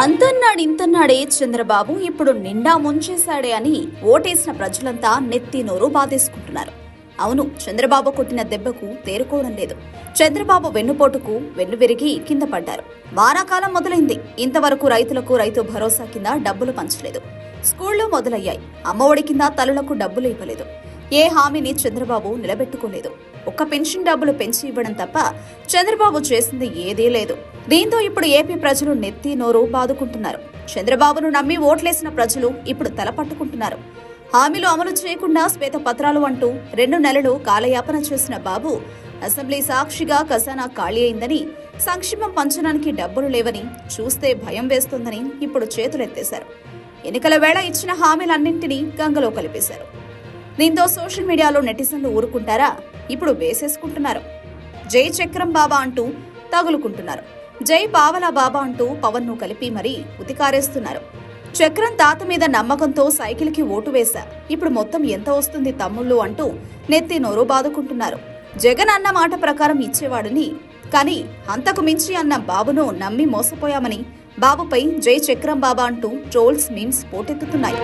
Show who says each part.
Speaker 1: అంతన్నాడు ఇంతన్నాడే చంద్రబాబు ఇప్పుడు నిండా ముంచేశాడే అని ఓటేసిన ప్రజలంతా నెత్తి నోరు బాధేసుకుంటున్నారు. అవును చంద్రబాబు కొట్టిన దెబ్బకు తేరుకోవడం లేదు. చంద్రబాబు వెన్నుపోటుకు వెన్ను విరిగి కింద పడ్డారు. వానాకాలం మొదలైంది. ఇంతవరకు రైతులకు రైతు భరోసా కింద డబ్బులు పంచలేదు. స్కూళ్ళు మొదలయ్యాయి. అమ్మఒడి కింద తల్లులకు డబ్బులు ఇవ్వలేదు. ఏ హామీని చంద్రబాబు నిలబెట్టుకోలేదు. ఒక్క పెన్షన్ డబ్బులు పెంచి ఇవ్వడం తప్ప చంద్రబాబు చేసింది ఏదీ లేదు. దీంతో ఇప్పుడు ఏపీ ప్రజలు నెత్తి నోరు బాదుకుంటున్నారు. చంద్రబాబును నమ్మి ఓట్లేసిన ప్రజలు ఇప్పుడు తలపట్టుకుంటున్నారు హామీలు అమలు చేయకుండా శ్వేత పత్రాలు అంటూ రెండు నెలలు కాలయాపన చేసిన బాబు అసెంబ్లీ సాక్షిగా ఖజానా ఖాళీ అయిందని సంక్షేమం పంచడానికి డబ్బులు లేవని చూస్తే భయం వేస్తోందని ఇప్పుడు చేతులెత్తేశారు. ఎన్నికల వేళ ఇచ్చిన హామీలన్నింటినీ గంగలో కలిపేశారు. దీంతో సోషల్ మీడియాలో నెటిజన్లు ఊరుకుంటారా? ఇప్పుడు వేసేసుకుంటున్నారు. జై చక్రం బాబా అంటూ తగులుకుంటున్నారు. జై పావలా బాబా అంటూ పవన్ను కలిపి మరీ ఉతికారేస్తున్నారు. చక్రం తాత మీద నమ్మకంతో సైకిల్కి ఓటు వేశా ఇప్పుడు మొత్తం ఎంత వస్తుంది తమ్ముళ్ళు అంటూ నెత్తి నోరు బాదుకుంటున్నారు. జగన్ అన్న మాట ప్రకారం ఇచ్చేవాడని కానీ అంతకు మించి అన్న బాబును నమ్మి మోసపోయామని బాబుపై జై చక్రం బాబా అంటూ ట్రోల్స్ మీమ్స్ పోటెత్తుతున్నాయి.